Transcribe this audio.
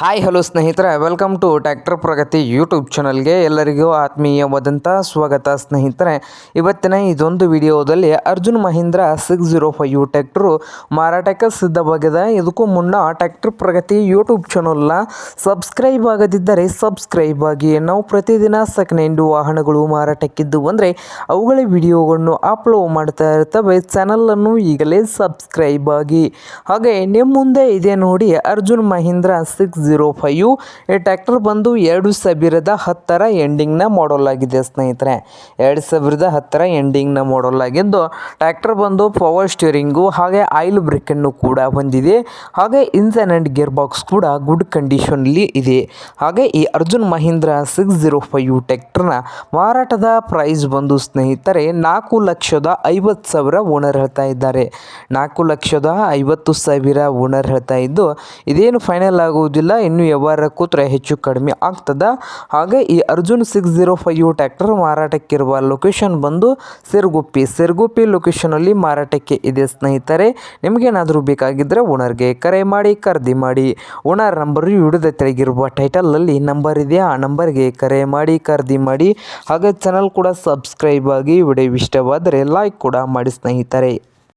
Hi hello ಸ್ನೇಹಿತರೆ welcome to tractor Pragati YouTube ಚಾನಲ್ಗೆ ಎಲ್ಲರಿಗೂ ಆತ್ಮೀಯವಾದಂಥ ಸ್ವಾಗತ ಸ್ನೇಹಿತರೆ. ಇವತ್ತಿನ ಇದೊಂದು ವಿಡಿಯೋದಲ್ಲಿ Arjun Mahindra six zero five tractor ಮಾರಾಟಕ್ಕೆ ಸಿದ್ಧವಾಗಿದೆ. ಇದಕ್ಕೂ ಮುನ್ನ ಟ್ಯಾಕ್ಟರ್ ಪ್ರಗತಿ ಯೂಟ್ಯೂಬ್ ಚಾನಲ್ನ ಸಬ್ಸ್ಕ್ರೈಬ್ ಆಗದಿದ್ದರೆ ಸಬ್ಸ್ಕ್ರೈಬ್ ಆಗಿ. ನಾವು ಪ್ರತಿದಿನ ಸೆಕೆಂಡ್ ವಾಹನಗಳು ಮಾರಾಟಕ್ಕಿದ್ದು ಅಂದರೆ ಅವುಗಳ ವಿಡಿಯೋಗಳನ್ನು ಅಪ್ಲೋಡ್ ಮಾಡ್ತಾ ಇರ್ತವೆ. ಚಾನಲನ್ನು ಈಗಲೇ ಸಬ್ಸ್ಕ್ರೈಬ್ ಆಗಿ. ಹಾಗೆ, ನಿಮ್ಮ ಮುಂದೆ ಇದೆ ನೋಡಿ Arjun Mahindra six zero five ಈ ಟ್ಯಾಕ್ಟರ್ ಬಂದು ಎರಡು ಸಾವಿರದ ಹತ್ತರ ಎಂಡಿಂಗ್ನ ಮಾಡಲ್ ಆಗಿದೆ ಸ್ನೇಹಿತರೆ. ಎರಡು ಸಾವಿರದ ಹತ್ತರ ಎಂಡಿಂಗ್ನ ಮಾಡಲ್ ಆಗಿದ್ದು, ಟ್ರ್ಯಾಕ್ಟರ್ ಬಂದು ಪವರ್ ಸ್ಟಿಯರಿಂಗು ಹಾಗೆ ಆಯಿಲ್ ಬ್ರೇಕನ್ನು ಕೂಡ ಹೊಂದಿದೆ. ಹಾಗೆ ಇಂಜನ್ ಆ್ಯಂಡ್ ಗೇರ್ ಬಾಕ್ಸ್ ಕೂಡ ಗುಡ್ ಕಂಡೀಷನಲ್ಲಿ ಇದೆ. ಹಾಗೆ ಈ Arjun Mahindra six zero five ಟ್ಯಾಕ್ಟರ್ನ ಮಾರಾಟದ ಪ್ರೈಸ್ ಬಂದು ಸ್ನೇಹಿತರೆ, ನಾಲ್ಕು ಲಕ್ಷದ ಐವತ್ತು ಸಾವಿರ ಓನರ್ ಹೇಳ್ತಾ ಇದ್ದಾರೆ. ನಾಲ್ಕು ಲಕ್ಷದ ಐವತ್ತು ಸಾವಿರ ಓನರ್ ಹೇಳ್ತಾ ಇದ್ದು, ಇದೇನು ಫೈನಲ್ ಆಗುವುದಿಲ್ಲ. ಇನ್ನು ವ್ಯವಹಾರ ಕೂತ್ರೆ ಹೆಚ್ಚು ಕಡಿಮೆ ಆಗ್ತದ. ಹಾಗೆ ಈ Arjun six zero five tractor ಮಾರಾಟಕ್ಕಿರುವ location ಬಂದು ಸಿರ್ಗುಪ್ಪಿ. ಸಿರ್ಗುಪ್ಪಿ ಲೊಕೇಶನಲ್ಲಿ ಮಾರಾಟಕ್ಕೆ ಇದೆ ಸ್ನೇಹಿತರೆ, ನಿಮಗೇನಾದರೂ ಬೇಕಾಗಿದ್ದರೆ ಓನರ್ಗೆ ಕರೆ ಮಾಡಿ, ಖರೀದಿ ಮಾಡಿ. ಓನರ್ ನಂಬರ್ ಹಿಡಿದ ಟೈಟಲ್ ಟೈಟಲಲ್ಲಿ ನಂಬರ್ ಇದೆ ಆ ನಂಬರ್ಗೆ ಕರೆ ಮಾಡಿ, ಖರೀದಿ ಮಾಡಿ. ಹಾಗೆ ಚಾನಲ್ ಕೂಡ ಸಬ್ಸ್ಕ್ರೈಬ್ ಆಗಿ ವಿಡಿಯೋ ಇಷ್ಟವಾದರೆ ಲೈಕ್ ಕೂಡ ಮಾಡಿ ಸ್ನೇಹಿತರೆ.